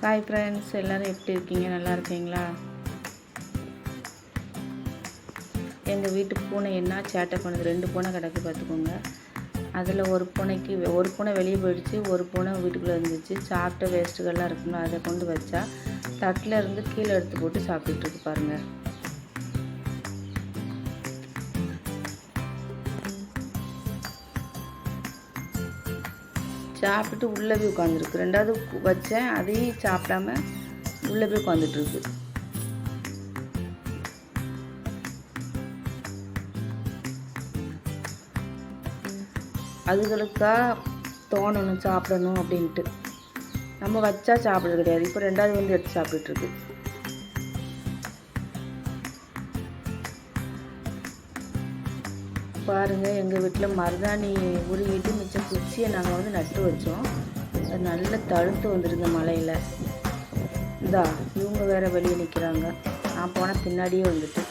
Hi friends எல்லோரும் எப்படி இருக்கீங்க? நல்லா இருக்கீங்களா? எங்கள் வீட்டு பூனை என்ன சேட்டை பண்ணுது? ரெண்டு பூனை கிடக்கு பார்த்துக்கோங்க. அதில் ஒரு பூனைக்கு ஒரு பூனை வெளியே போயிடுச்சு ஒரு பூனை வீட்டுக்குள்ளே இருந்துச்சு. சாப்பிட்ட வேஸ்ட்டுகள்லாம் இருக்கும்ல அதை கொண்டு வச்சா தட்டில் இருந்து கீழே எடுத்து போட்டு சாப்பிட்டுட்டு இருக்கு பாருங்கள் சாப்பிட்டுட்டு உள்ளே போய் உட்காந்துருக்கு. ரெண்டாவது வச்சேன் அதையும் சாப்பிடாம உள்ளே போய் உட்காந்துட்ருக்கு அதுகளுக்காக தோணணும் சாப்பிடணும் அப்படின்ட்டு. நம்ம வச்சா சாப்பிட்றது கிடையாது. இப்போ ரெண்டாவது வந்து எடுத்து சாப்பிட்டுருக்கு பாருங்கள் எங்கள் வீட்டில் மருதாணி உருவிட்டு மிச்சம் அரிசியை நாங்கள் வந்து நட்டு வச்சோம். அது நல்லா தழுத்து வந்துருந்த மலையில். இந்தா இவங்க வேறு வெளியே நிற்கிறாங்க நான் போனால் பின்னாடியே வந்துட்டு